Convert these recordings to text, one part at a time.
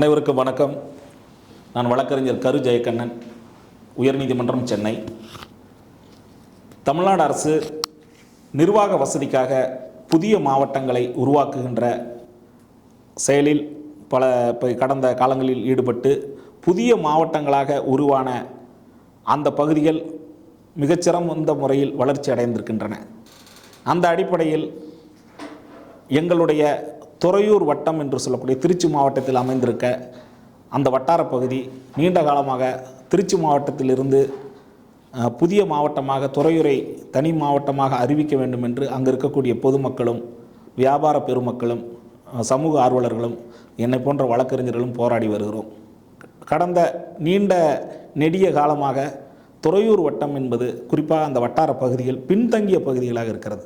அனைவருக்கும் வணக்கம். நான் வழக்கறிஞர் கரு ஜெயக்கண்ணன் உயர்நீதிமன்றம் சென்னை. தமிழ்நாடு அரசு நிர்வாக வசதிக்காக புதிய மாவட்டங்களை உருவாக்குகின்ற செயலில் பல கடந்த காலங்களில் ஈடுபட்டு புதிய மாவட்டங்களாக உருவான அந்த பகுதிகள் மிகச்சிறந்த முறையில் வளர்ச்சி அடைந்திருக்கின்றன. அந்த அடிப்படையில் எங்களுடைய துறையூர் வட்டம் என்று சொல்லக்கூடிய திருச்சி மாவட்டத்தில் அமைந்திருக்க அந்த வட்டார பகுதி நீண்ட காலமாக திருச்சி மாவட்டத்திலிருந்து புதிய மாவட்டமாக துறையூரை தனி மாவட்டமாக அறிவிக்க வேண்டும் என்று அங்கு இருக்கக்கூடிய பொதுமக்களும் வியாபார பெருமக்களும் சமூக ஆர்வலர்களும் என்னை போன்ற வழக்கறிஞர்களும் போராடி வருகிறோம். கடந்த நீண்ட நெடிய காலமாக துறையூர் வட்டம் என்பது குறிப்பாக அந்த வட்டார பகுதிகள் பின்தங்கிய பகுதிகளாக இருக்கிறது.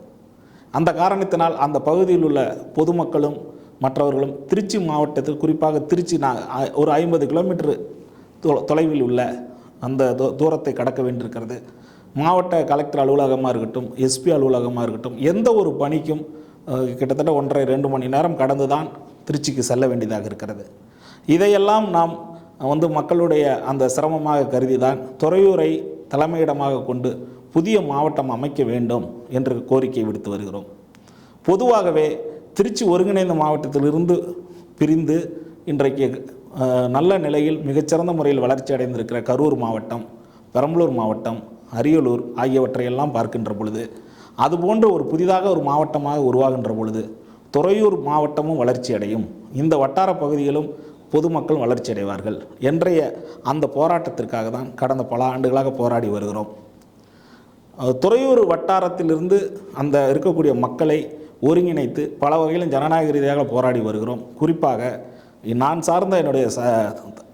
அந்த காரணத்தினால் அந்த பகுதியில் உள்ள பொதுமக்களும் மற்றவர்களும் திருச்சி மாவட்டத்தில் குறிப்பாக திருச்சி நான் ஒரு ஐம்பது கிலோமீட்டர் தொ- தொலைவில் உள்ள அந்த தூ- தூரத்தை கடக்க வேண்டியிருக்கிறது. மாவட்ட கலெக்டர் அலுவலகமாக இருக்கட்டும் எஸ்பி அலுவலகமாக இருக்கட்டும் எந்த ஒரு பணிக்கும் கிட்டத்தட்ட ஒன்றரை ரெண்டு மணி நேரம் கடந்து தான் திருச்சிக்கு செல்ல வேண்டியதாக இருக்கிறது. இதையெல்லாம் நாம் வந்து மக்களுடைய அந்த சிரமமாக கருதி தான் துறையூரை தலைமையிடமாக கொண்டு புதிய மாவட்டம் அமைக்க வேண்டும் என்று கோரிக்கை விடுத்து வருகிறோம். பொதுவாகவே திருச்சி ஒருங்கிணைந்த மாவட்டத்திலிருந்து பிரிந்து இன்றைக்கு நல்ல நிலையில் மிகச்சிறந்த முறையில் வளர்ச்சி அடைந்திருக்கிற கரூர் மாவட்டம் பெரம்பலூர் மாவட்டம் அரியலூர் ஆகியவற்றையெல்லாம் பார்க்கின்ற பொழுது அதுபோன்ற ஒரு புதிதாக ஒரு மாவட்டமாக உருவாகின்ற பொழுது துறையூர் மாவட்டமும் வளர்ச்சி அடையும். இந்த வட்டார பகுதிகளும் பொதுமக்கள் வளர்ச்சி அடைவார்கள். என்றைய அந்த போராட்டத்திற்காக தான் கடந்த பல ஆண்டுகளாக போராடி வருகிறோம். துறையூர் வட்டாரத்திலிருந்து அந்த இருக்கக்கூடிய மக்களை ஒருங்கிணைத்து பல வகையிலும் ஜனநாயக ரீதியாக போராடி வருகிறோம். குறிப்பாக நான் சார்ந்த என்னுடைய ச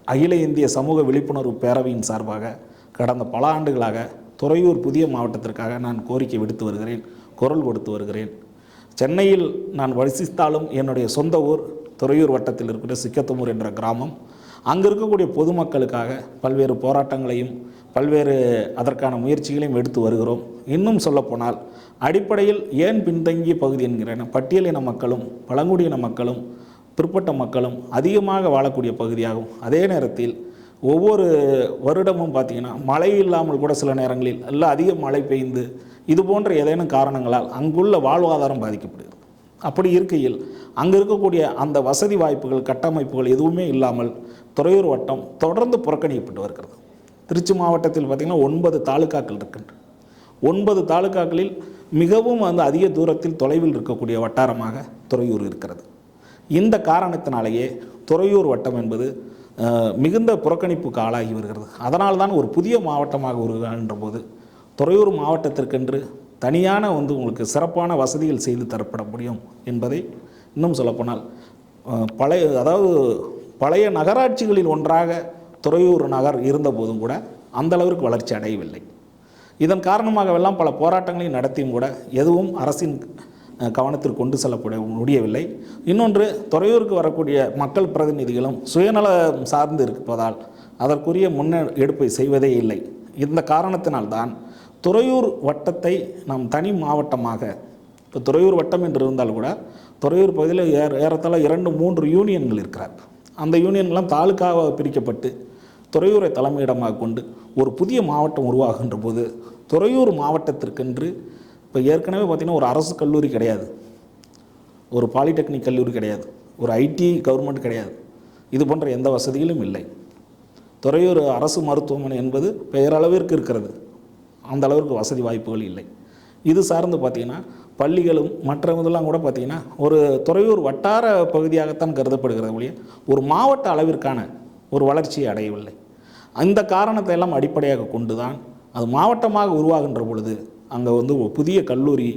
அகில இந்திய சமூக விழிப்புணர்வு பேரவையின் சார்பாக கடந்த பல ஆண்டுகளாக துறையூர் புதிய மாவட்டத்திற்காக நான் கோரிக்கை விடுத்து வருகிறேன் குரல் கொடுத்து வருகிறேன். சென்னையில் நான் வசித்தாலும் என்னுடைய சொந்த ஊர் துறையூர் வட்டத்தில் இருக்கிற சிக்கத்தமூர் என்ற கிராமம். அங்கே இருக்கக்கூடிய பொதுமக்களுக்காக பல்வேறு போராட்டங்களையும் பல்வேறு அதற்கான முயற்சிகளையும் எடுத்து வருகிறோம். இன்னும் சொல்லப்போனால் அடிப்படையில் ஏன் பின்தங்கிய பகுதி என்கிறேன் பட்டியலின மக்களும் பழங்குடியின மக்களும் பிற்பட்ட மக்களும் அதிகமாக வாழக்கூடிய பகுதியாகும். அதே நேரத்தில் ஒவ்வொரு வருடமும் பார்த்திங்கன்னா மழை இல்லாமல் கூட சில நேரங்களில் எல்லாம் அதிக மழை பெய்ந்து இது போன்ற ஏதேனும் காரணங்களால் அங்குள்ள வாழ்வாதாரம் பாதிக்கப்படுகிறது. அப்படி இருக்கையில் அங்கே இருக்கக்கூடிய அந்த வசதி வாய்ப்புகள் கட்டமைப்புகள் எதுவுமே இல்லாமல் துறையூர் வட்டம் தொடர்ந்து புறக்கணிக்கப்பட்டு வருகிறது. திருச்சி மாவட்டத்தில் பார்த்திங்கன்னா ஒன்பது தாலுக்காக்கள் இருக்கின்றன ஒன்பது தாலுக்காக்களில் மிகவும் வந்து அதிக தூரத்தில் தொலைவில் இருக்கக்கூடிய வட்டாரமாக துறையூர் இருக்கிறது. இந்த காரணத்தினாலேயே துறையூர் வட்டம் என்பது மிகுந்த புறக்கணிப்புக்கு ஆளாகி வருகிறது. அதனால் தான் ஒரு புதிய மாவட்டமாக உருவாகின்ற போது துறையூர் மாவட்டத்திற்கென்று தனியான வந்து உங்களுக்கு சிறப்பான வசதிகள் செய்து தரப்பட முடியும் என்பதை இன்னும் சொல்லப்போனால் பழைய அதாவது பழைய நகராட்சிகளில் ஒன்றாக துறையூர் நகர் இருந்தபோதும் கூட அந்த அளவிற்கு வளர்ச்சி அடையவில்லை. இதன் காரணமாகவெல்லாம் பல போராட்டங்களையும் நடத்தியும் கூட எதுவும் அரசின் கவனத்தில் கொண்டு செல்லப்பட முடியவில்லை. இன்னொன்று துறையூருக்கு வரக்கூடிய மக்கள் பிரதிநிதிகளும் சுயநலம் சார்ந்து இருப்பதால் அதற்குரிய முன்னெடுப்பை செய்வதே இல்லை. இந்த காரணத்தினால்தான் துறையூர் வட்டத்தை நாம் தனி மாவட்டமாக இப்போ துறையூர் வட்டம் என்று இருந்தால் கூட துறையூர் பகுதியில் ஏற ஏறத்தாழ இரண்டு மூன்று யூனியன்கள் இருக்கிறார் அந்த யூனியன்கள்லாம் தாலுக்காவாக பிரிக்கப்பட்டு துறையூரை தலைமையிடமாக கொண்டு ஒரு புதிய மாவட்டம் உருவாகின்ற போது துறையூர் மாவட்டத்திற்கென்று இப்போ ஏற்கனவே பார்த்திங்கன்னா ஒரு அரசு கல்லூரி கிடையாது. ஒரு பாலிடெக்னிக் கல்லூரி கிடையாது. ஒரு ஐடி கவர்மெண்ட் கிடையாது. இது போன்ற எந்த வசதிகளும் இல்லை. துறையூர் அரசு மருத்துவமனை என்பது பெயரளவிற்கு இருக்கிறது. அந்த அளவிற்கு வசதி வாய்ப்புகள் இல்லை. இது சார்ந்து பார்த்திங்கன்னா பள்ளிகளும் மற்ற கூட பார்த்திங்கன்னா ஒரு துறையூர் வட்டார பகுதியாகத்தான் கருதப்படுகிறது ஒழிய ஒரு மாவட்ட அளவிற்கான ஒரு வளர்ச்சியை அடையவில்லை. அந்த காரணத்தை எல்லாம் அடிப்படையாக கொண்டு தான் அது மாவட்டமாக உருவாகின்ற பொழுது அங்கே வந்து புதிய கல்லூரி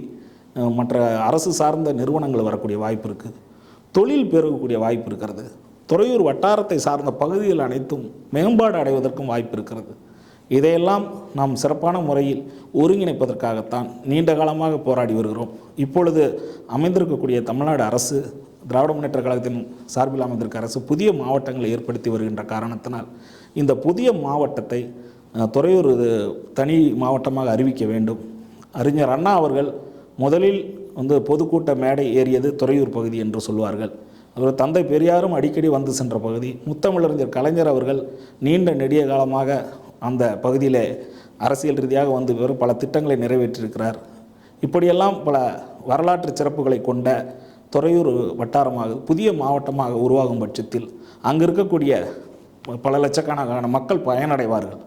மற்ற அரசு சார்ந்த நிறுவனங்கள் வரக்கூடிய வாய்ப்பு இருக்குது தொழில் பெருகக்கூடிய வாய்ப்பு இருக்கிறது. துறையூர் வட்டாரத்தை சார்ந்த பகுதிகள் அனைத்தும் மேம்பாடு அடைவதற்கும் வாய்ப்பு இருக்கிறது. இதையெல்லாம் நாம் சிறப்பான முறையில் ஒருங்கிணைப்பதற்காகத்தான் நீண்ட காலமாக போராடி வருகிறோம். இப்பொழுது அமைந்திருக்கக்கூடிய தமிழ்நாடு அரசு திராவிட முன்னேற்ற கழகத்தின் சார்பில் அமைந்திருக்க அரசு புதிய மாவட்டங்களை ஏற்படுத்தி வருகின்ற காரணத்தினால் இந்த புதிய மாவட்டத்தை துறையூர் தனி மாவட்டமாக அறிவிக்க வேண்டும். அறிஞர் அண்ணா அவர்கள் முதலில் வந்து பொதுக்கூட்ட மேடை ஏறியது துறையூர் பகுதி என்று சொல்வார்கள். அவர் தந்தை பெரியாரும் அடிக்கடி வந்து சென்ற பகுதி. முத்தமிழறிஞர் கலைஞர் அவர்கள் நீண்ட நெடிய காலமாக அந்த பகுதியிலே அரசியல் ரீதியாக வந்து வெறும் பல திட்டங்களை நிறைவேற்றியிருக்கிறார். இப்படியெல்லாம் பல வரலாற்று சிறப்புகளை கொண்ட துறையூர் வட்டாரமாக புதிய மாவட்டமாக உருவாகும் பட்சத்தில் அங்கு இருக்கக்கூடிய பல லட்சக்கணக்கான மக்கள் பயனடைவார்கள்.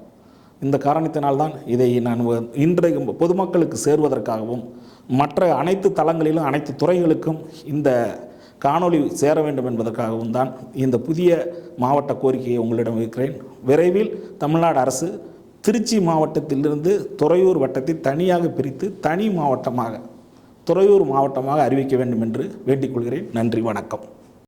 இந்த காரணத்தினால்தான் இதை நான் வ- இன்றைக்கு பொதுமக்களுக்கு சேர்வதற்காகவும் மற்ற அனைத்து தளங்களிலும் அனைத்து துறைகளுக்கும் இந்த காணொளி சேர வேண்டும் என்பதற்காகவும் தான் இந்த புதிய மாவட்ட கோரிக்கையை உங்களிடம் வைக்கிறேன். விரைவில் தமிழ்நாடு அரசு திருச்சி மாவட்டத்திலிருந்து துறையூர் வட்டத்தை தனியாக பிரித்து தனி மாவட்டமாக துறையூர் மாவட்டமாக அறிவிக்க வேண்டும் என்று வேண்டிக் கொள்கிறேன். நன்றி வணக்கம்.